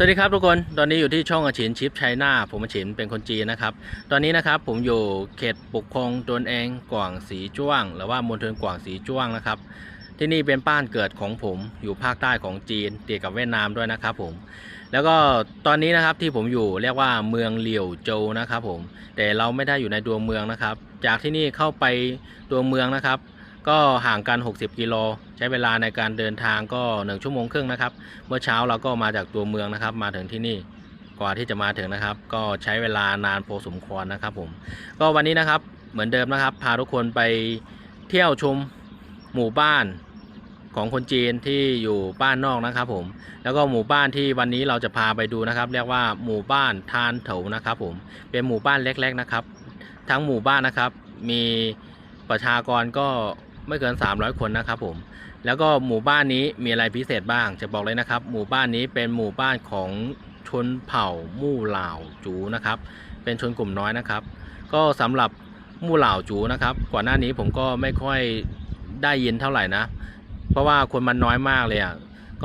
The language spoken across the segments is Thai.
สวัสดีครับทุกคน ตอนนี้อยู่ที่ช่องอาชินชิปชัยนาผมอาชินเป็นคนจีนนะครับ ตอนนี้นะครับผมอยู่เขตปกครองตนเองกว่างสีจ้วง หรือว่ามณฑลกว่างสีจ้วงนะครับ ที่นี่เป็นบ้านเกิดของผมอยู่ภาคใต้ของจีนติดกับเวียดนามด้วยนะครับผม แล้วก็ตอนนี้นะครับที่ผมอยู่เรียกว่าเมืองเหลี่ยวโจวนะครับผม แต่เราไม่ได้อยู่ในตัวเมืองนะครับ จากที่นี่เข้าไปตัวเมืองนะครับ ก็ห่างกัน 60 กิโล ใช้เวลาในการเดินทางก็ 1 ชั่วโมงครึ่งนะครับ เมื่อเช้าเราก็มาจากตัวเมืองนะครับ มาถึงที่นี่กว่าที่จะมาถึงนะครับ ก็ใช้เวลานานพอสมควรนะครับผม ก็วันนี้นะครับเหมือนเดิมนะครับ พาทุกคนไปเที่ยวชมหมู่บ้านของคนจีนที่อยู่บ้านนอกนะครับผม แล้วก็หมู่บ้านที่วันนี้เราจะพาไปดูนะครับ เรียกว่าหมู่บ้านทานเถานะครับ ผม เป็นหมู่บ้านเล็ก ๆนะครับ ทั้งหมู่บ้านนะครับ มีประชากรก็ ไม่เกิน 300 คนนะครับผมแล้วก็หมู่บ้านนี้มีอะไรพิเศษบ้าง จะบอกเลยนะครับ หมู่บ้านนี้เป็นหมู่บ้านของชนเผ่ามู่เหล่าจูนะครับ เป็นชนกลุ่มน้อยนะครับ ก็สำหรับมู่เหล่าจูนะครับ ก่อนหน้านี้ผมก็ไม่ค่อยได้ยินเท่าไหร่นะ เพราะว่าคนมันน้อยมากเลยอะ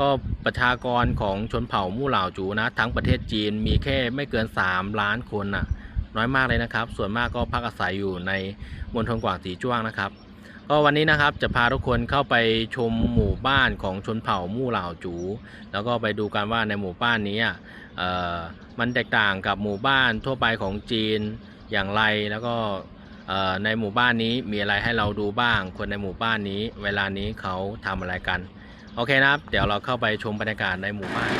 ก็ประชากรของชนเผ่ามู่เหล่าจูนะ ทั้งประเทศจีนมีแค่ไม่เกิน 3 ล้านคนน่ะน้อยมากเลยนะครับ ส่วนมากก็พักอาศัยอยู่ในมณฑลกวางสีจ้วงนะครับ ก็วันนี้นะครับจะพาทุกคนเข้าไปชมหมู่บ้านของชนเผ่ามู่เหล่าจู แล้วก็ไปดูกันว่าในหมู่บ้านนี้มันแตกต่างกับหมู่บ้านทั่วไปของจีนอย่างไรแล้วก็ในหมู่บ้านนี้มีอะไรให้เราดูบ้าง คนในหมู่บ้านนี้ เวลานี้เขาทำอะไรกัน โอเคนะครับ เดี๋ยวเราเข้าไปชมบรรยากาศในหมู่บ้าน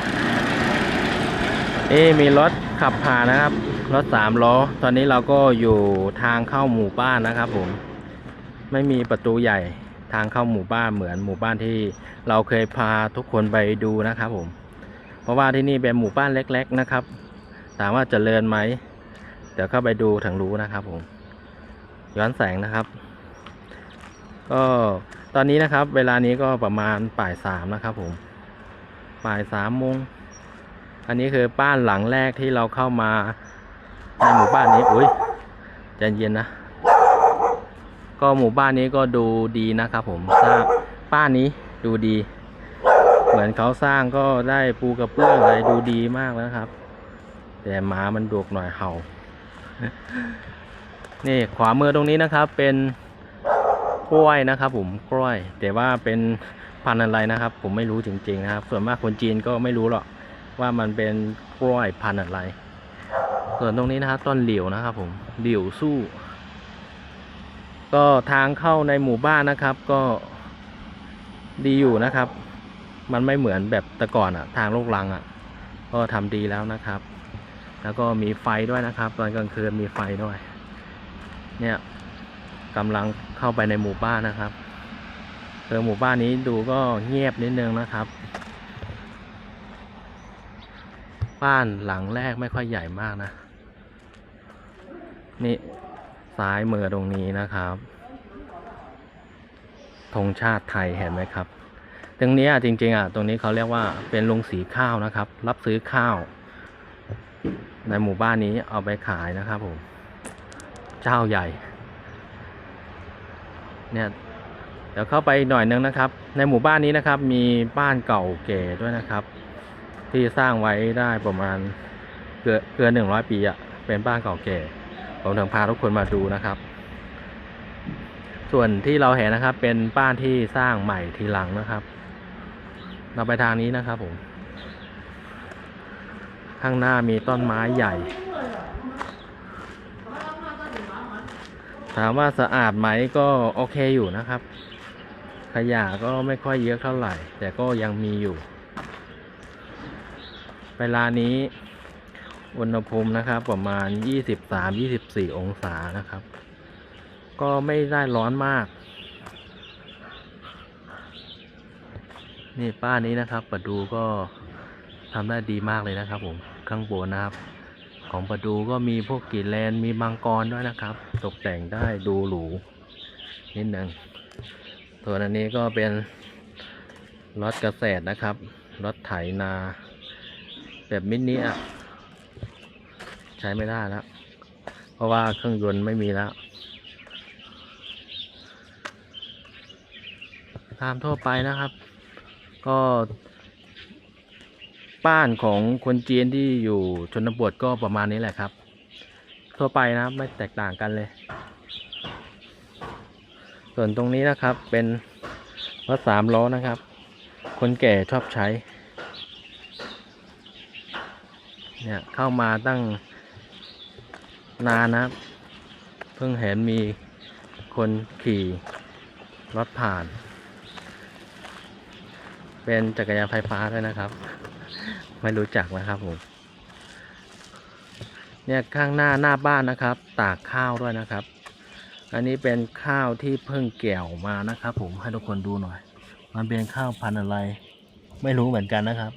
นี่มีรถขับผ่านนะครับรถสามล้อตอนนี้เราก็อยู่ทางเข้าหมู่บ้านนะครับผม ไม่มีประตูใหญ่ทางเข้าหมู่บ้านเหมือนหมู่บ้านที่เราเคยพาทุกคนไปดูนะครับผม เพราะว่าที่นี่เป็นหมู่บ้านเล็ก ๆนะครับ ถามว่าเจริญไหม เดี๋ยวเข้าไปดูถึงรู้นะครับผม ย้อนแสงนะครับ ก็ตอนนี้นะครับ เวลานี้ก็ประมาณป่ายสามนะครับผมป่ายสามโมง อันนี้คือบ้านหลังแรกที่เราเข้ามาในหมู่บ้านนี้ อุ้ยใจเย็นนะ ก็หมู่บ้านนี้ก็ดูดีนะครับผมสร้างบ้านนี้ดูดี เหมือนเขาสร้างก็ได้ปูกระเบื้องอะไรดูดีมากแล้วครับ แต่หมามันดุกหน่อยเห่า นี่ขวามือตรงนี้นะครับเป็นกล้วยนะครับ ผมกล้วย แต่ว่าเป็นพันธุ์อะไรนะครับ ผมไม่รู้จริงๆนะครับ ส่วนมากคนจีนก็ไม่รู้หรอกว่ามันเป็นกล้วยพันธุ์อะไร ส่วนตรงนี้นะครับต้นเหลียวนะครับ ผมเหลียวสู้ ก็ทางเข้าในหมู่บ้านนะครับก็ดีอยู่นะครับ มันไม่เหมือนแบบแต่ก่อนอะทางลูกรังอะก็ทำดีแล้วนะครับ แล้วก็มีไฟด้วยนะครับ ตอนกลางคืนมีไฟด้วย เนี่ยกำลังเข้าไปในหมู่บ้านนะครับเออหมู่บ้านนี้ดูก็เงียบนิดนึงนะครับ บ้านหลังแรกไม่ค่อยใหญ่มากนะ นี่ ซ้ายมือตรงนี้นะครับธงชาติไทยเห็นไหมครับ ตรงนี้อะจริงๆอะตรงนี้เขาเรียกว่าเป็นโรงสีข้าวนะครับ รับซื้อข้าว ในหมู่บ้านนี้เอาไปขายนะครับผมเจ้าใหญ่ เนี่ยเดี๋ยวเข้าไปหน่อยนึงนะครับ ในหมู่บ้านนี้นะครับ มีบ้านเก่าแก่ด้วยนะครับ ที่สร้างไว้ได้ประมาณเกือบเกินหนึ่งร้อยปีอะเป็นบ้านเก่าแก่ ผมถึงพาทุกคนมาดูนะครับ ส่วนที่เราเห็นนะครับ เป็นบ้านที่สร้างใหม่ทีหลังนะครับ เราไปทางนี้นะครับผม ข้างหน้ามีต้นไม้ใหญ่ ถามว่าสะอาดไหมก็โอเคอยู่นะครับ ขยะก็ไม่ค่อยเยอะเท่าไหร่ แต่ก็ยังมีอยู่ เวลานี้ อุณหภูมินะครับ ประมาณ 23-24 องศานะครับ ก็ไม่ได้ร้อนมาก นี่ป้านี้นะครับประดูก็ทำได้ดีมากเลยนะครับ ผมข้างบนนะครับ ของประดูก็มีพวกกีแลนมีมังกรด้วยนะครับ ตกแต่งได้ดูหรูนิดหนึ่งส่วนอันนี้ก็เป็นรถเกษตรนะครับรถไถนา แบบมินิอะ ช้ไม่ได้แล้ว เพราะว่าเครื่องยนต์ไม่มีแล้ว ตามทั่วไปนะครับ ก็บ้านของคนจีนที่อยู่ชนบทก็ประมาณนี้แหละครับ ทั่วไปนะครับไม่แตกต่างกันเลย ส่วนตรงนี้นะครับเป็นรถสามล้อนะครับ คนแก่ชอบใช้เนี่ยเข้ามาตั้ง นานนะครับ เพิ่งเห็นมีคนขี่รถผ่าน เป็นจักรยานไฟฟ้าด้วยนะครับ ไม่รู้จักนะครับผมเนี่ยข้างหน้าหน้าบ้านนะครับ ตากข้าวด้วยนะครับ อันนี้เป็นข้าวที่เพิ่งเกี่ยวมานะครับ ผมให้ทุกคนดูหน่อย มันเป็นข้าวพันธุ์อะไร ไม่รู้เหมือนกันนะครับ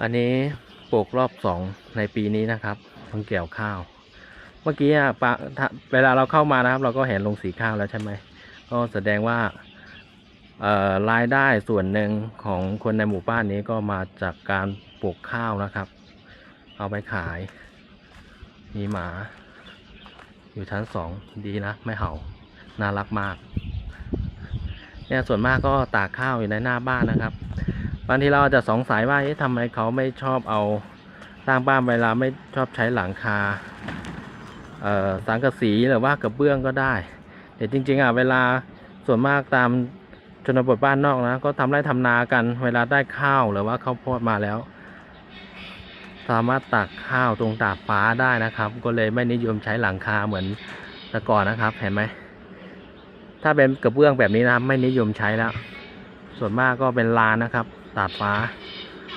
อันนี้ปลูกรอบสองในปีนี้นะครับ เพิ่งเกี่ยวข้าว เมื่อกี้ปะถ้าเวลาเราเข้ามานะครับ เราก็เห็นลงสีข้าวแล้วใช่ไหมก็แสดงว่ารายได้ส่วนหนึ่งของคนในหมู่บ้านนี้ก็มาจากการปลูกข้าวนะครับ เอาไปขาย มีหมา อยู่ชั้นสองดีนะ ไม่เห่า น่ารักมาก เนี่ยส่วนมากก็ตากข้าวอยู่ในหน้าบ้านนะครับบางทีเราอาจจะสงสัยว่าทำไมเขาไม่ชอบเอา สร้างบ้านเวลาไม่ชอบใช้หลังคาสังกะสีหรือว่ากระเบื้องก็ได้แต่จริง ๆ อะเวลาส่วนมากตามชนบทบ้านนอกนะ ก็ทำไร่ทำนากัน เวลาได้ข้าวหรือว่าข้าวโพดมาแล้ว สามารถตักข้าวตรงตากฟ้าได้นะครับ ก็เลยไม่นิยมใช้หลังคาเหมือนแต่ก่อนนะครับ เห็นไหมถ้าเป็นกระเบื้องแบบนี้นะครับ ไม่นิยมใช้แล้ว ส่วนมากก็เป็นลานนะครับตากฟ้า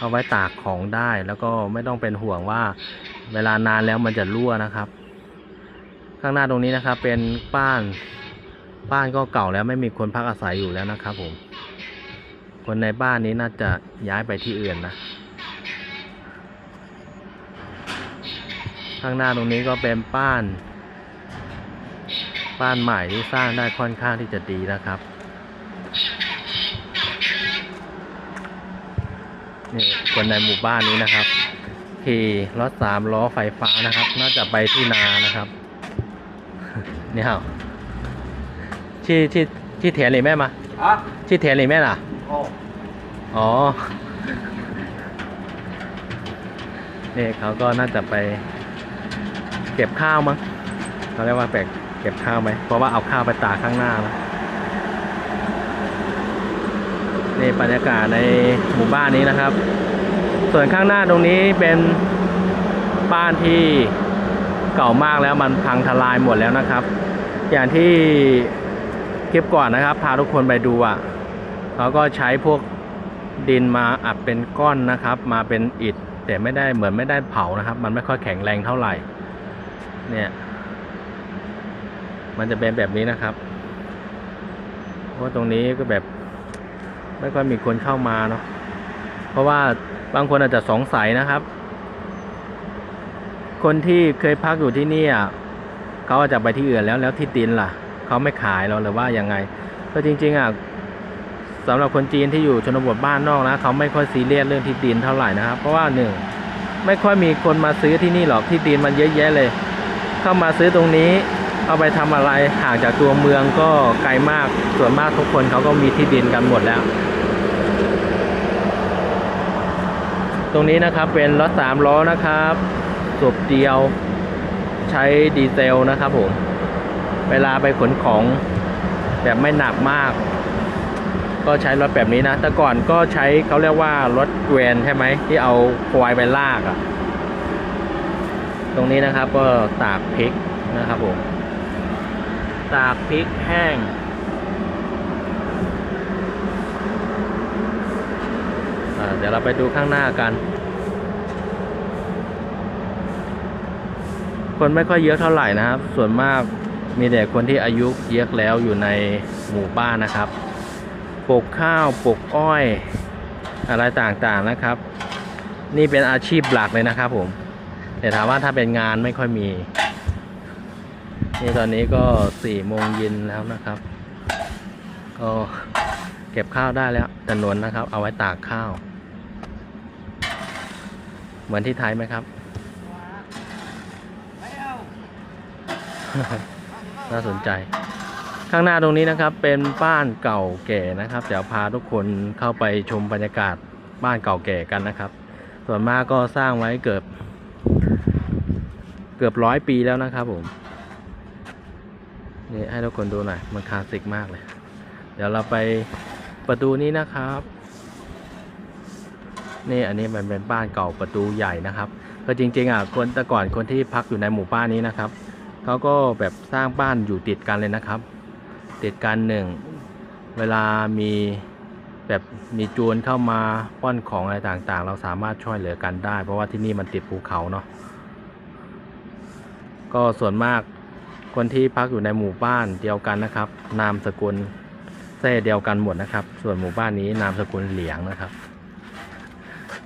เอาไว้ตากของได้แล้วก็ไม่ต้องเป็นห่วงว่าเวลานานแล้วมันจะรั่วนะครับ ข้างหน้าตรงนี้นะครับ เป็นบ้านบ้านก็เก่าแล้วไม่มีคนพักอาศัยอยู่แล้วนะครับ ผม คนในบ้านนี้น่าจะย้ายไปที่อื่นนะข้างหน้าตรงนี้ก็เป็นบ้าน บ้านใหม่ที่สร้างได้ค่อนข้างที่จะดีนะครับ นี่คนในหมู่บ้านนี้นะครับขี่รถสามล้อไฟฟ้านะครับ น่าจะไปที่นานะครับนี่เหรอที่ที่ที่เถียนหรือแม่มา啊，ที่เถียนหรือแม่ล่ะ哦，อ๋อนี่เขาก็น่าจะไป เก็บข้าวมั้งเขาเรียกว่าแบกเก็บข้าวไหมเพราะว่าเอาข้าวไปตากข้างหน้านะ นี่บรรยากาศในหมู่บ้านนี้นะครับ ส่วนข้างหน้าตรงนี้เป็นบ้านที่เก่ามากแล้วมันพังทลายหมดแล้วนะครับ อย่างที่คลิปก่อนนะครับ พาทุกคนไปดูอะเขาก็ใช้พวกดินมาอัดเป็นก้อนนะครับ มาเป็นอิฐแต่ไม่ได้เหมือนไม่ได้เผานะครับ มันไม่ค่อยแข็งแรงเท่าไหร่ เนี่ย มันจะเป็นแบบนี้นะครับเพราะตรงนี้ก็แบบ ไม่ค่อยมีคนเข้ามาเนาะเพราะว่าบางคนอาจจะสงสัยนะครับ คนที่เคยพักอยู่ที่นี่อะเขาอาจจะไปที่อื่นแล้วแล้วที่ดินล่ะเขาไม่ขายเราหรือว่ายังไงก็จริง ๆอะสำหรับคนจีนที่อยู่ชนบทบ้านนอกนะเขาไม่ค่อยซีเรียสเรื่องที่ดินเท่าไหร่นะครับ เพราะว่าหนึ่งไม่ค่อยมีคนมาซื้อที่นี่หรอกที่ดินมันเยอะแยะเลย เข้ามาซื้อตรงนี้ เอาไปทำอะไรห่างจากตัวเมืองก็ไกลมากส่วนมากทุกคนเขาก็มีที่ดินกันหมดแล้ว ตรงนี้นะครับเป็นรถสามล้อนะครับสูบเดียวใช้ดีเซลนะครับผมเวลาไปขนของแบบไม่หนักมาก ก็ใช้รถแบบนี้นะ แต่ก่อนก็ใช้เขาเรียกว่ารถเกวียนใช่ไหมที่เอาควายไปลากอะ่ะ ตรงนี้นะครับก็ตากพริกนะครับผมตากพริกแห้ง อ่า เดี๋ยวเราไปดูข้างหน้ากัน คนไม่ค่อยเยอะเท่าไหร่นะครับ ส่วนมากมีแต่คนที่อายุเยอะแล้วอยู่ในหมู่บ้านนะครับ ปลูกข้าวปลูกอ้อยอะไรต่างๆนะครับ นี่เป็นอาชีพหลักเลยนะครับผม แต่ถามว่าถ้าเป็นงานไม่ค่อยมี นี่ตอนนี้ก็สี่โมงเย็นแล้วนะครับ ก็เก็บข้าวได้แล้วจำนวนนะครับ เอาไว้ตากข้าว เหมือนที่ไทยไหมครับ，น่าสนใจ ข้างหน้าตรงนี้นะครับ เป็นบ้านเก่าแก่นะครับเดี๋ยวพาทุกคนเข้าไปชมบรรยากาศบ้านเก่าแก่กันนะครับ ส่วนมากก็สร้างไว้เกือบเกือบร้อยปีแล้วนะครับผมนี่ให้ทุกคนดูหน่อยมันคลาสสิกมากเลย เดี๋ยวเราไปประตูนี้นะครับ นี่อันนี้มันเป็นบ้านเก่าประตูใหญ่นะครับก็จริงๆอะคนแต่ก่อนคนที่พักอยู่ในหมู่บ้านนี้นะครับเขาก็แบบสร้างบ้านอยู่ติดกันเลยนะครับ ติดกันหนึ่งเวลามีแบบมีโจรเข้ามาป้อนของอะไรต่างๆ เราสามารถช่วยเหลือกันได้ เพราะว่าที่นี่มันติดภูเขาเนาะก็ส่วนมากคนที่พักอยู่ในหมู่บ้านเดียวกันนะครับ นามสกุลเส้เดียวกันหมดนะครับ ส่วนหมู่บ้านนี้นามสกุลเหลียงนะครับ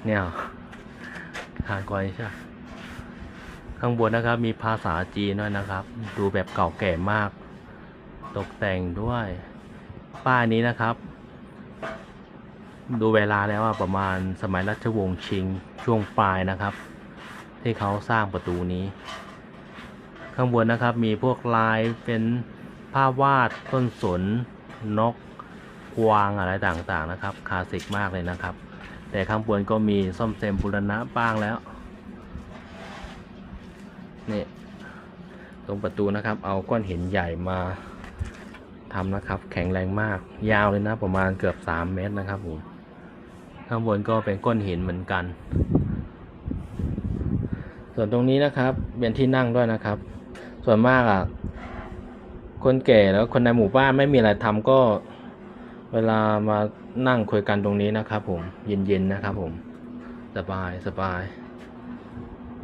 เนี่ยทานก่อนใช่ข้างบนนะครับมีภาษาจีนด้วยนะครับ ดูแบบเก่าแก่มาก ตกแต่งด้วย ป้ายนี้นะครับ ดูเวลาแล้วว่าประมาณสมัยรัชวงศ์ชิงช่วงปลายนะครับ ที่เขาสร้างประตูนี้ ข้างบนนะครับมีพวกลายเป็นภาพวาดต้นสนนกกวางอะไรต่างๆนะครับคลาสสิกมากเลยนะครับ แต่ข้างบนก็มีซ่อมแซมบูรณะบ้างแล้วนี่ตรงประตูนะครับ เอาก้อนหินใหญ่มาทำนะครับ แข็งแรงมาก ยาวเลยนะประมาณเกือบ 3 เมตรนะครับผมข้างบนก็เป็นก้อนหินเหมือนกัน ส่วนตรงนี้นะครับเป็นที่นั่งด้วยนะครับ ส่วนมากอะคนแก่แล้วคนในหมู่บ้านไม่มีอะไรทำก็เวลามา นั่งคุยกันตรงนี้นะครับผมเย็นๆนะครับผมสบายสบาย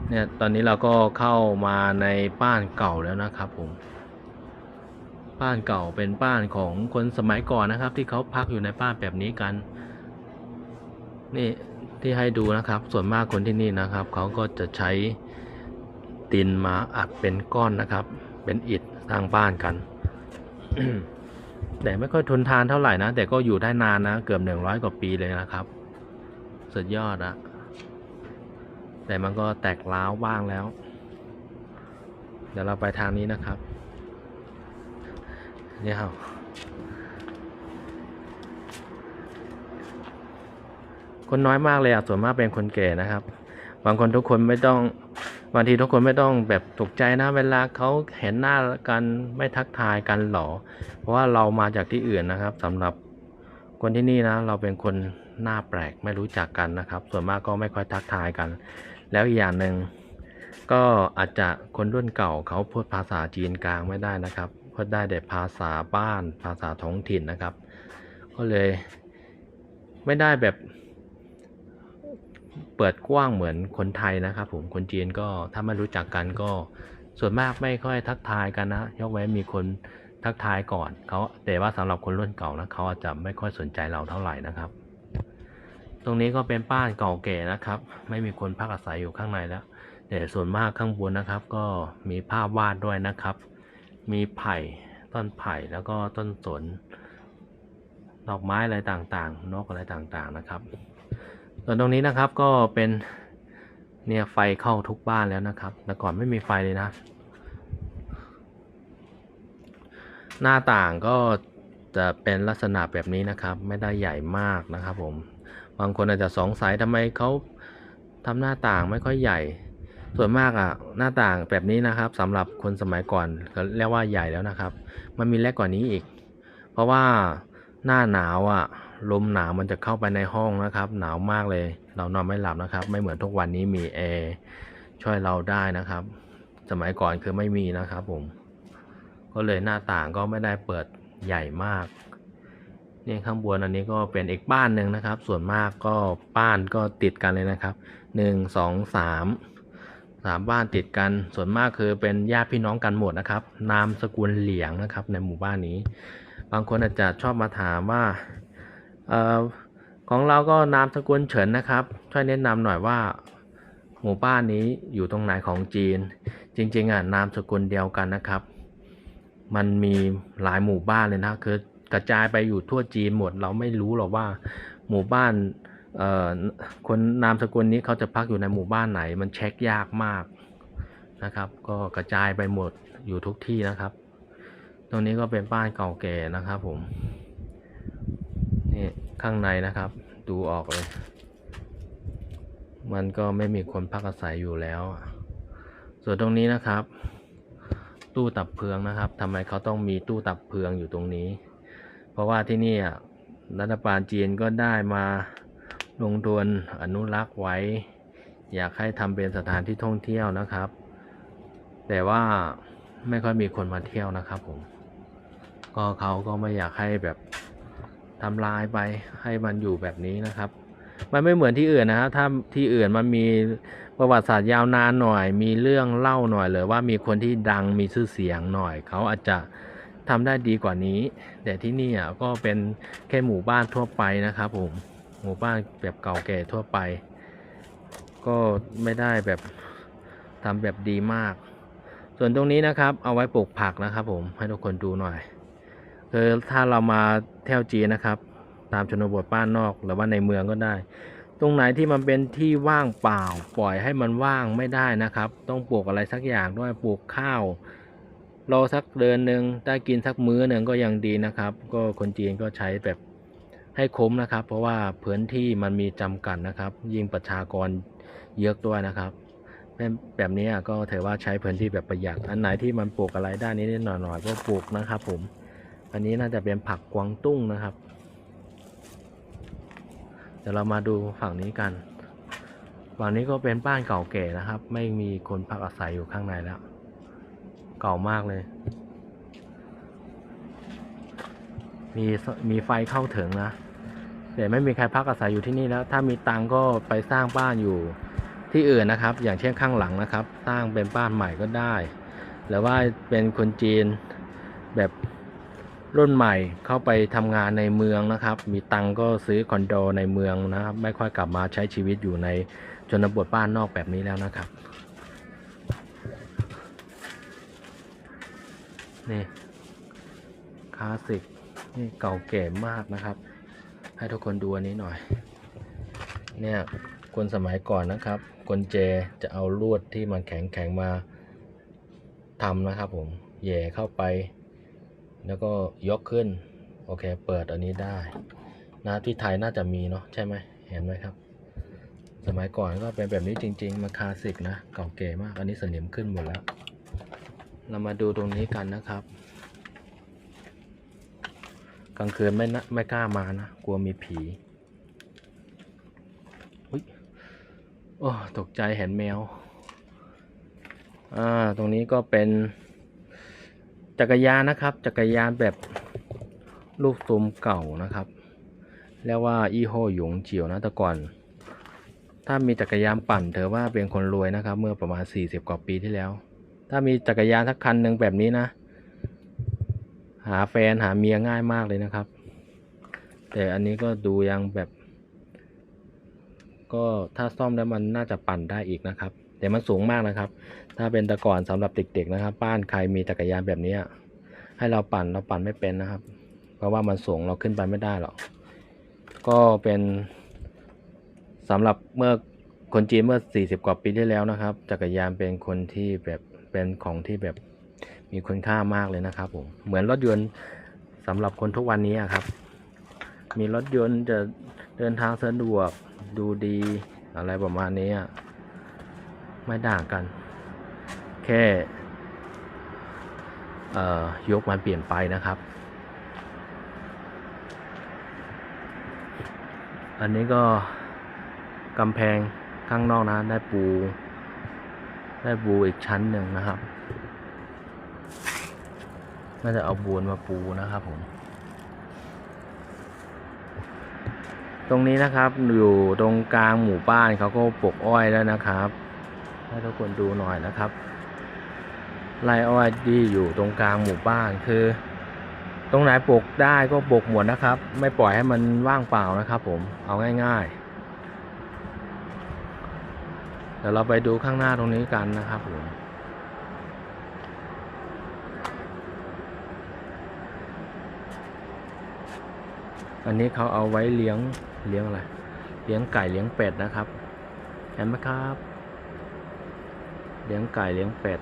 เนี่ยตอนนี้เราก็เข้ามาในบ้านเก่าแล้วนะครับผมบ้านเก่าเป็นบ้านของคนสมัยก่อนนะครับ ที่เขาพักอยู่ในบ้านแบบนี้กัน นี่ที่ให้ดูนะครับ ส่วนมากคนที่นี่นะครับเขาก็จะใช้ดินมาอัดเป็นก้อนนะครับ เป็นอิฐสร้างบ้านกัน แต่ไม่ค่อยทนทานเท่าไหร่นะ แต่ก็อยู่ได้นานนะ เกือบหนึ่งร้อยกว่าปีเลยนะครับ สุดยอดอะแต่มันก็แตกร้าวบ้างแล้ว เดี๋ยวเราไปทางนี้นะครับนี่ครับคนน้อยมากเลยอะส่วนมากเป็นคนแก่นะครับ บางคนทุกคนไม่ต้อง บางทีทุกคนไม่ต้องแบบตกใจนะเวลาเขาเห็นหน้ากันไม่ทักทายกันหรอ เพราะว่าเรามาจากที่อื่นนะครับสำหรับคนที่นี่นะ เราเป็นคนหน้าแปลกไม่รู้จักกันนะครับ ส่วนมากก็ไม่ค่อยทักทายกัน แล้วอีกอย่างหนึ่งก็อาจจะคนรุ่นเก่าเขาพูดภาษาจีนกลางไม่ได้นะครับพูดได้แต่ภาษาบ้าน ภาษาท้องถิ่นนะครับ ก็เลยไม่ได้แบบ เปิดกว้างเหมือนคนไทยนะครับ ผมคนจีนก็ถ้าไม่รู้จักกันก็ ส่วนมากไม่ค่อยทักทายกันนะยกเว้นมีคนทักทายก่อนเขาแต่ว่าสำหรับคนรุ่นเก่านะเขาอาจจะไม่ค่อยสนใจเราเท่าไหร่นะครับ ตรงนี้ก็เป็นบ้านเก่าแก่นะครับ ไม่มีคนพักอาศัยอยู่ข้างในแล้วแต่ส่วนมากข้างบนนะครับ ก็มีภาพวาดด้วยนะครับ มีไผ่ต้นไผ่แล้วก็ต้นสนดอกไม้อะไรต่างๆ นกอะไรต่างๆนะครับ ส่วนตรงนี้นะครับก็เป็นเนี่ยไฟเข้าทุกบ้านแล้วนะครับ แต่ก่อนไม่มีไฟเลยนะ หน้าต่างก็จะเป็นลักษณะแบบนี้นะครับ ไม่ได้ใหญ่มากนะครับผม บางคนอาจจะสงสัยทำไมเขาทำหน้าต่างไม่ค่อยใหญ่ ส่วนมากอะหน้าต่างแบบนี้นะครับสำหรับคนสมัยก่อนเขาเรียกว่าใหญ่แล้วนะครับ มันมีเล็กกว่านี้อีก เพราะว่าหน้าหนาวอะ ลมหนาวมันจะเข้าไปในห้องนะครับ หนาวมากเลย เรานอนไม่หลับนะครับ ไม่เหมือนทุกวันนี้มีแอร์ช่วยเราได้นะครับ สมัยก่อนคือไม่มีนะครับผม ก็เลยหน้าต่างก็ไม่ได้เปิดใหญ่มากนี่ข้างบนอันนี้ก็เป็นอีกบ้านหนึ่งนะครับ ส่วนมากก็บ้านก็ติดกันเลยนะครับหนึ่งสองสามสามบ้านติดกัน ส่วนมากคือเป็นญาติพี่น้องกันหมดนะครับ นามสกุลเหลียงนะครับ ในหมู่บ้านนี้ บางคนอาจจะชอบมาถามว่า ของเราก็นามสกุลเฉินนะครับ ช่วยแนะนำหน่อยว่า หมู่บ้านนี้อยู่ตรงไหนของจีน จริงๆอะนามสกุลเดียวกันนะครับ มันมีหลายหมู่บ้านเลยนะคือกระจายไปอยู่ทั่วจีนหมด เราไม่รู้หรอกว่า หมู่บ้านคนนามสกุลนี้เขาจะพักอยู่ในหมู่บ้านไหน มันเช็คยากมากนะครับ ก็กระจายไปหมดอยู่ทุกที่นะครับ ตรงนี้ก็เป็นบ้านเก่าแก่นะครับผม นี่ข้างในนะครับ ดูออกเลย มันก็ไม่มีคนพักอาศัยอยู่แล้ว ส่วนตรงนี้นะครับ ตู้ตับเพลืองนะครับทำไมเขาต้องมีตู้ตับเพลืองอยู่ตรงนี้ เพราะว่าที่นี่รัฐบาลจีนก็ได้มาลงทุนอนุรักษ์ไว้ อยากให้ทำเป็นสถานที่ท่องเที่ยวนะครับ แต่ว่าไม่ค่อยมีคนมาเที่ยวนะครับผมก็เขาก็ไม่อยากให้แบบ ทำลายไปให้มันอยู่แบบนี้นะครับ มันไม่เหมือนที่อื่นนะฮะถ้าที่อื่นมันมีประวัติศาสตร์ยาวนานหน่อย มีเรื่องเล่าหน่อยหรือว่ามีคนที่ดังมีชื่อเสียงหน่อย เขาอาจจะทำได้ดีกว่านี้ แต่ที่นี่อะก็เป็นแค่หมู่บ้านทั่วไปนะครับผมหมู่บ้านแบบเก่าแก่ทั่วไป ก็ไม่ได้แบบทำแบบดีมาก ส่วนตรงนี้นะครับ เอาไว้ปลูกผักนะครับผมให้ทุกคนดูหน่อย คือถ้าเรามาเที่ยวจีนนะครับ ตามชนบทบ้านนอกหรือว่าในเมืองก็ได้ ตรงไหนที่มันเป็นที่ว่างเปล่า ปล่อยให้มันว่างไม่ได้นะครับ ต้องปลูกอะไรสักอย่างด้วยปลูกข้าวรอสักเดือนหนึ่งได้กินสักมื้อหนึ่งก็ยังดีนะครับ ก็คนจีนก็ใช้แบบให้คุ้มนะครับ เพราะว่าพื้นที่มันมีจำกัดนะครับ ยิ่งประชากรเยอะด้วยนะครับแบบนี้ก็ถือว่าใช้พื้นที่แบบประหยัดอันไหนที่มันปลูกอะไรได้นิดหน่อยๆก็ปลูกนะครับผม อันนี้น่าจะเป็นผักกวางตุ้งนะครับ เดี๋ยวเรามาดูฝั่งนี้กัน ฝั่งนี้ก็เป็นบ้านเก่าแก่นะครับ ไม่มีคนพักอาศัยอยู่ข้างในแล้ว เก่ามากเลย มีมีไฟเข้าถึงนะแต่ไม่มีใครพักอาศัยอยู่ที่นี่แล้ว ถ้ามีตังก็ไปสร้างบ้านอยู่ที่อื่นนะครับ อย่างเช่นข้างหลังนะครับ สร้างเป็นบ้านใหม่ก็ได้ หรือว่าเป็นคนจีนแบบ รุ่นใหม่เข้าไปทำงานในเมืองนะครับ มีตังก็ซื้อคอนโดในเมืองนะครับ ไม่ค่อยกลับมาใช้ชีวิตอยู่ในชนบทบ้านนอกแบบนี้แล้วนะครับ นี่คลาสสิกนี่เก่าแก่มากนะครับ ให้ทุกคนดูอันนี้หน่อย เนี่ยคนสมัยก่อนนะครับคนเจจะเอาลวดที่มันแข็งแข็งมาทำนะครับผมแย่เข้าไป แล้วก็ยกขึ้น โอเค เปิดอันนี้ได้นะที่ไทยน่าจะมีเนาะใช่ไหมเห็นไหมครับ สมัยก่อนก็เป็นแบบนี้จริง ๆ มาคลาสสิกนะเก่าแก่มากอันนี้สนิมขึ้นหมดแล้ว เรามาดูตรงนี้กันนะครับ กลางคืนไม่นะไม่กล้ามานะ กลัวมีผีอุ๊ยโอ้ตกใจเห็นแมวอ่าตรงนี้ก็เป็น จักรยานนะครับ จักรยานแบบลูกตุมเก่านะครับเรียกว่าอีโฮหยงเจียวนะแต่ก่อน ถ้ามีจักรยานปั่นเธอว่าเป็นคนรวยนะครับ เมื่อประมาณ 40 กว่าปีที่แล้ว ถ้ามีจักรยานสักคันหนึ่งแบบนี้นะ หาแฟนหาเมียง่ายมากเลยนะครับ แต่อันนี้ก็ดูยังแบบ ก็ถ้าซ่อมแล้วมันน่าจะปั่นได้อีกนะครับ แต่มันสูงมากนะครับ ถ้าเป็นต่ก่อนสำหรับเด็กๆนะครับ บ้านใครมีจักรยานแบบนี้ ให้เราปั่นเราปั่นไม่เป็นนะครับ เพราะว่ามันสูงเราขึ้นไปไม่ได้หรอก ก็เป็นสำหรับเมื่อคนจีนเมื่อ 40 กว่าปีที่แล้วนะครับ จักรยานเป็นคนที่แบบเป็นของที่แบบมีคุณค่ามากเลยนะครับผมเหมือนรถยนต์สำหรับคนทุกวันนี้อะครับ มีรถยนต์จะเดินทางสะดวกดูดีอะไรประมาณนี้ ไม่ต่างกัน แค่ยกมันเปลี่ยนไปนะครับ อันนี้ก็กำแพงข้างนอกนะ ได้ปู ได้ปูอีกชั้นหนึ่งนะครับ น่าจะเอาบูนมาปูนะครับผม ตรงนี้นะครับอยู่ตรงกลางหมู่บ้านเขาก็ปลูกอ้อยแล้วนะครับ ให้ทุกคนดูหน่อยนะครับไร่อ้อยที่อยู่ตรงกลางหมู่บ้านคือ ตรงไหนปลูกได้ก็ปลูกหมดนะครับ ไม่ปล่อยให้มันว่างเปล่านะครับ ผมเอาง่ายๆเดี๋ยวเราไปดูข้างหน้าตรงนี้กันนะครับผมอันนี้เขาเอาไว้เลี้ยงเลี้ยงอะไร เลี้ยงไก่เลี้ยงเป็ดนะครับ เห็นไหมครับ เลี้ยงไก่เลี้ยงเป็ด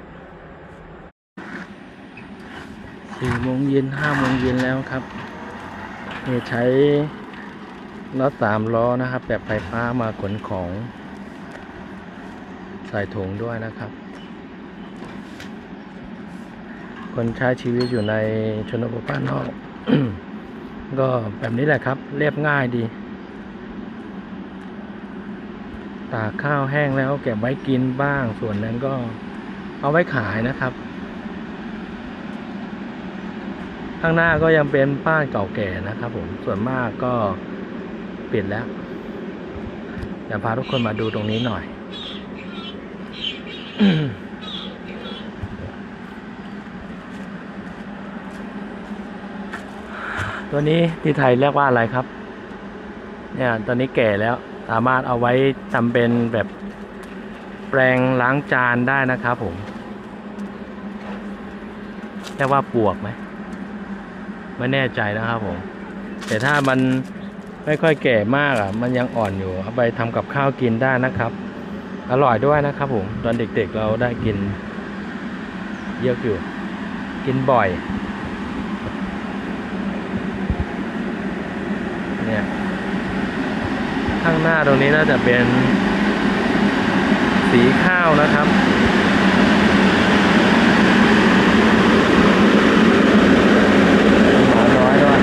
สี่โมงเย็นห้าโมงเย็นแล้วครับนี่ใช้รถสามล้อนะครับ แบบไฟฟ้ามาขนของใส่ถุงด้วยนะครับ คนใช้ชีวิตอยู่ในชนบทบ้านนอก ก็แบบนี้แหละครับ เรียบง่ายดี ตากข้าวแห้งแล้วเก็บไว้กินบ้าง ส่วนนั้นก็เอาไว้ขายนะครับ ข้างหน้าก็ยังเป็นบ้านเก่าแก่นะครับผมส่วนมากก็ปิดแล้วเดี๋ยวพาทุกคนมาดูตรงนี้หน่อย ตัวนี้ที่ไทยเรียกว่าอะไรครับ เนี่ยตอนนี้แก่แล้ว สามารถเอาไว้ทำเป็นแบบแปรงล้างจานได้นะครับผมเรียกว่าปวกไหมไม่แน่ใจนะครับผม แต่ถ้ามันไม่ค่อยแก่มากอะ มันยังอ่อนอยู่เอาไปทำกับข้าวกินได้นะครับ อร่อยด้วยนะครับผม ตอนเด็กๆเราได้กิน เยอะอยู่ กินบ่อย ข้างหน้าตรงนี้น่าจะเป็นสีข้าวนะครับ หมาน้อยด้วย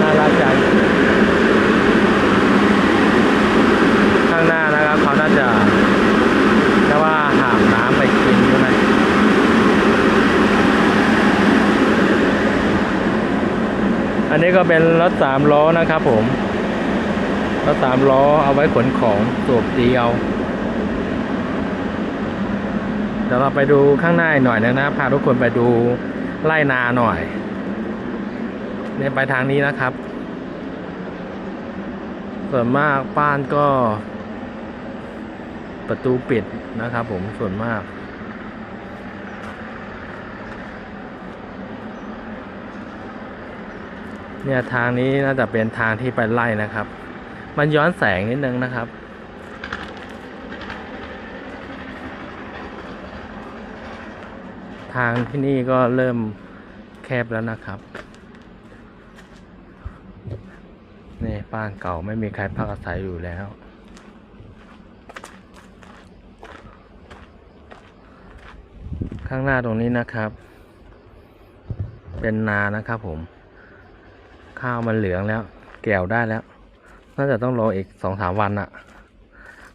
น่ารักจัง ข้างหน้านะครับเขาน่าจะเรียกว่าหามน้ำไปกินใช่ไหมอันนี้ก็ เป็นรถสามล้อนะครับผม รถสามล้อเอาไว้ขนของสูบตีเอาเดี๋ยวเราไปดูข้างหน้าหน่อยนะพาทุกคนไปดูไร่นาหน่อยเนี่ยไปทางนี้นะครับ ส่วนมากบ้านก็ ประตูปิดนะครับผมส่วนมาก เนี่ยทางนี้น่าจะเป็นทางที่ไปไล่นะครับ มันย้อนแสงนิดนึงนะครับ ทางที่นี่ก็เริ่มแคบแล้วนะครับนี่บ้านเก่าไม่มีใครพักอาศัยอยู่แล้ว ข้างหน้าตรงนี้นะครับ เป็นนานะครับผม ข้าวมันเหลืองแล้ว แก่วได้แล้ว น่าจะต้องรออีกสองสามวันอะ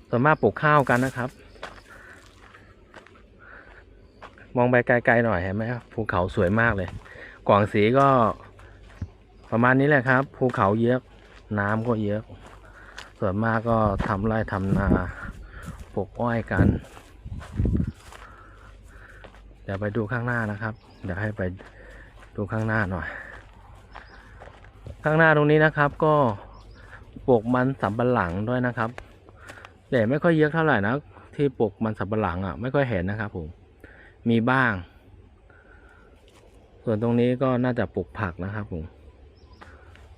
ส่วนมากปลูกข้าวกันนะครับ มองไปไกลๆหน่อยเห็นไหมครับภูเขาสวยมากเลยกวางสีก็ประมาณนี้แหละครับภูเขาเยอะน้ำก็เยอะ ส่วนมากก็ทำไร่ทำนาปลูกอ้อยกัน เดี๋ยวไปดูข้างหน้านะครับ เดี๋ยวให้ไปดูข้างหน้าหน่อย ข้างหน้าตรงนี้นะครับ ก็ปลูกมันสำปะหลังด้วยนะครับแต่ไม่ค่อยเยอะเท่าไหร่นะที่ปลูกมันสำปะหลังอะไม่ค่อยเห็นนะครับผมมีบ้าง ส่วนตรงนี้ก็น่าจะปลูกผักนะครับผม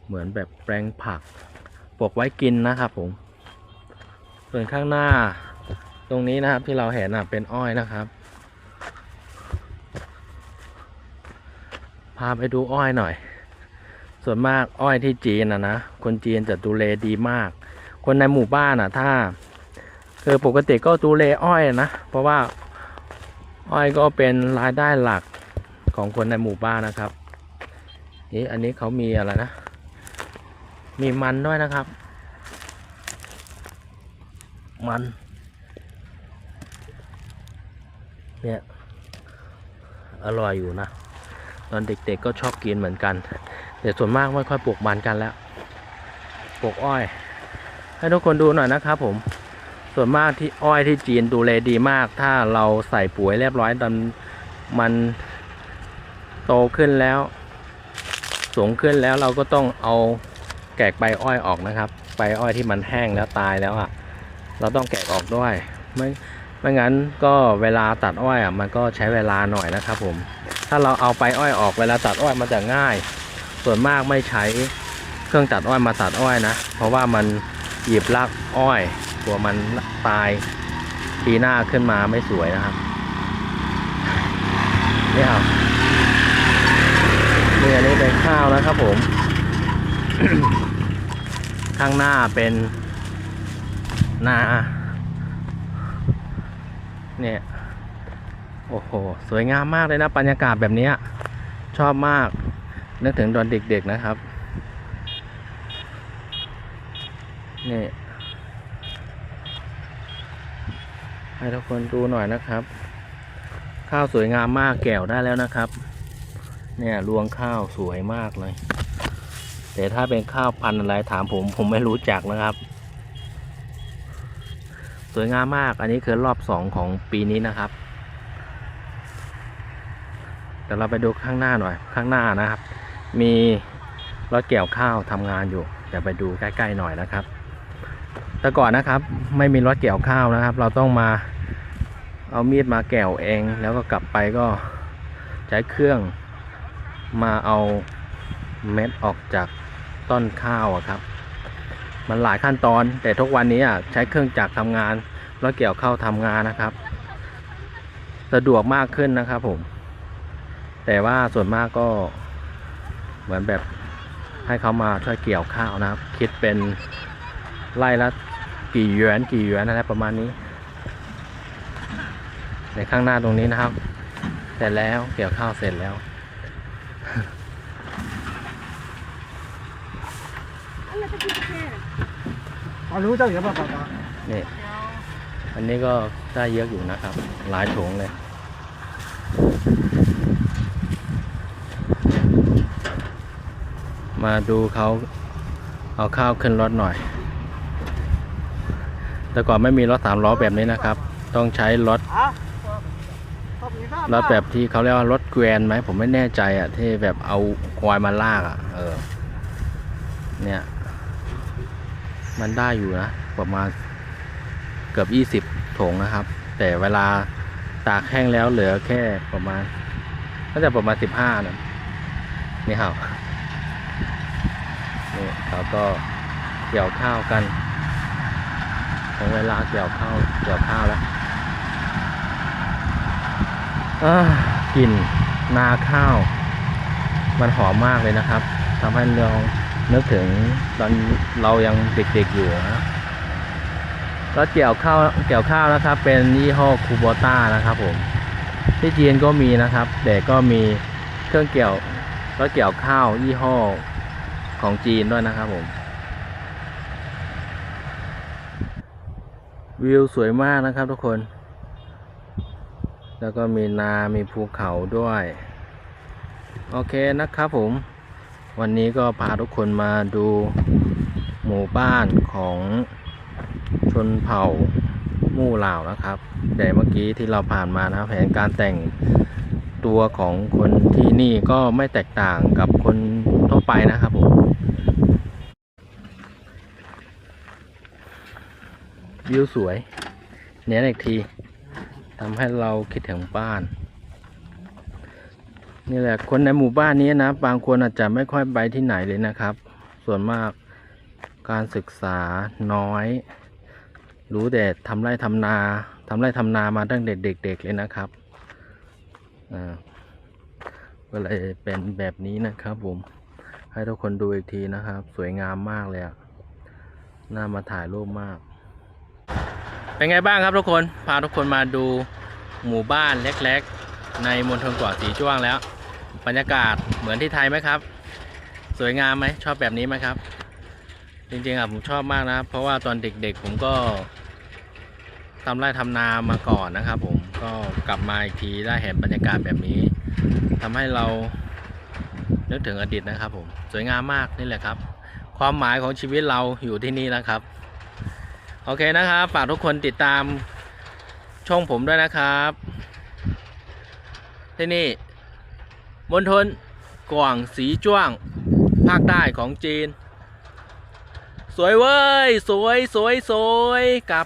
เหมือนแบบแปลงผักปลูกไว้กินนะครับผม ส่วนข้างหน้าตรงนี้นะครับที่เราเห็นอะเป็นอ้อยนะครับ พาไปดูอ้อยหน่อย ส่วนมากอ้อยที่จีนอะนะคนจีนจะดูแลดีมาก คนในหมู่บ้านอะ ถ้าคือปกติก็ดูแลอ้อยนะเพราะว่าอ้อยก็เป็นรายได้หลักของคนในหมู่บ้านนะครับนี่อันนี้เขามีอะไรนะ มีมันด้วยนะครับ มัน เนี่ย อร่อยอยู่นะ ตอนเด็กๆก็ชอบกินเหมือนกัน แต่ส่วนมากไม่ค่อยปลูกมันกันแล้วปลูกอ้อย ให้ทุกคนดูหน่อยนะครับผมส่วนมากที่อ้อยที่จีนดูแลดีมาก ถ้าเราใส่ปุ๋ยเรียบร้อยตอนมันโตขึ้นแล้วสูงขึ้นแล้วเราก็ต้องเอาแกกใบอ้อยออกนะครับใบอ้อยที่มันแห้งแล้วตายแล้วอะ เราต้องแกกออกด้วย ไม่ไม่งั้นก็เวลาตัดอ้อยอะมันก็ใช้เวลาหน่อยนะครับผม ถ้าเราเอาไปอ้อยออกเวลาตัดอ้อยมันจะง่าย ส่วนมากไม่ใช้เครื่องตัดอ้อยมาตัดอ้อยนะ เพราะว่ามันหยิบรากอ้อยกลัวมันตายปีหน้าขึ้นมาไม่สวยนะครับนี่เอานี่อันนี้เป็นข้าวนะครับผม ข้างหน้าเป็นนาเนี่ยโอ้โห สวยงามมากเลยนะบรรยากาศแบบนี้ชอบมาก นึกถึงตอนเด็กๆนะครับ นี่ ให้ทุกคนดูหน่อยนะครับ ข้าวสวยงามมากแก้วได้แล้วนะครับ เนี่ยรวงข้าวสวยมากเลย แต่ถ้าเป็นข้าวพันธุ์อะไรถามผม ผมไม่รู้จักนะครับ สวยงามมากอันนี้คือรอบสองของปีนี้นะครับเดี๋ยวเราไปดูข้างหน้าหน่อยข้างหน้านะครับ มีรถเกี่ยวข้าวทำงานอยู่เดี๋ยวไปดูใกล้ๆหน่อยนะครับ แต่ก่อนนะครับไม่มีรถเกี่ยวข้าวนะครับ เราต้องมาเอามีดมาแก่วเอง แล้วก็กลับไปก็ใช้เครื่องมาเอาเม็ดออกจากต้นข้าวครับ มันหลายขั้นตอน แต่ทุกวันนี้อะใช้เครื่องจักรทำงานรถเกี่ยวข้าวทำงานนะครับ สะดวกมากขึ้นนะครับผม แต่ว่าส่วนมากก็ เหมือนแบบให้เขามาช่วยเกี่ยวข้าวนะครับ คิดเป็นไร่ละกี่หยวนกี่หยวนอะไรประมาณนี้ ในข้างหน้าตรงนี้นะครับ เสร็จแล้วเกี่ยวข้าวเสร็จแล้ว我รู้เจ้าอยู่ป่ะป๊าป๊านี่อันนี้ก็ได้เยอะอยู่นะครับ หลายถุงเลย มาดูเขาเอาข้าวขึ้นรถหน่อย แต่ก่อนไม่มีรถสามล้อแบบนี้นะครับ ต้องใช้รถอะขอบคุณครับรถแบบที่เขาเรียกว่ารถแกวนไหมผมไม่แน่ใจอะที่แบบเอาควายมาลากอะ เออ เนี่ย มันได้อยู่นะประมาณเกือบยี่สิบ20ถุงนะครับ แต่เวลาตากแห้งแล้วเหลือแค่ประมาณน่าจะประมาณสิบห้านะนี่ครับนี่ เขาก็เกี่ยวข้าวกันถึงเวลาเกี่ยวข้าวเกี่ยวข้าวแล้วอกลิ่นนาข้าว มันหอมมากเลยนะครับทำให้เรานึกถึงตอนเรายังเด็กๆอยู่นะรถเกี่ยวข้าวเกี่ยวข้าวนะครับ เป็นยี่ห้อคูโบต้านะครับผมที่จีนก็มีนะครับแต่ก็มีเครื่องเกี่ยวรถเกี่ยวข้าวยี่ห้อ ของจีนด้วยนะครับผม วิวสวยมากนะครับทุกคน แล้วก็มีนา มีภูเขาด้วย โอเคนะครับผม วันนี้ก็พาทุกคนมาดูหมู่บ้านของชนเผ่ามู่เหล่านะครับแต่เมื่อกี้ที่เราผ่านมานะครับแผนการแต่งตัวของคนที่นี่ก็ไม่แตกต่างกับคนทั่วไปนะครับผม วิวสวย เนี้ยอีกทีทำให้เราคิดถึงบ้าน นี่แหละคนในหมู่บ้านนี้นะ บางคนอาจจะไม่ค่อยไปที่ไหนเลยนะครับ ส่วนมากการศึกษาน้อย รู้แต่ทำไร่ทำนาทำไร่ทำนามาตั้งเด็กๆเลยนะครับอ่าก็เลยเป็นแบบนี้นะครับผม ให้ทุกคนดูอีกทีนะครับ สวยงามมากเลยอะน่ามาถ่ายรูปมาก เป็นไงบ้างครับทุกคนพาทุกคนมาดูหมู่บ้านเล็กๆ ในมณฑลกวางสีจ้วงแล้ว บรรยากาศเหมือนที่ไทยไหมครับ สวยงามไหมชอบแบบนี้ไหมครับ จริงๆอะผมชอบมากนะครับ เพราะว่าตอนเด็กๆผมก็ทำไร่ทำนามาก่อนนะครับ ผมก็กลับมาอีกทีได้เห็นบรรยากาศแบบนี้ทำให้เรานึกถึงอดีตนะครับผมสวยงามมากนี่แหละครับ ความหมายของชีวิตเราอยู่ที่นี่นะครับ โอเคนะครับ ฝากทุกคนติดตามช่องผมด้วยนะครับ ที่นี่มณฑลกวางสีจ้วง ภาคใต้ของจีน สวยเว้ย สวยสวยสวยกับ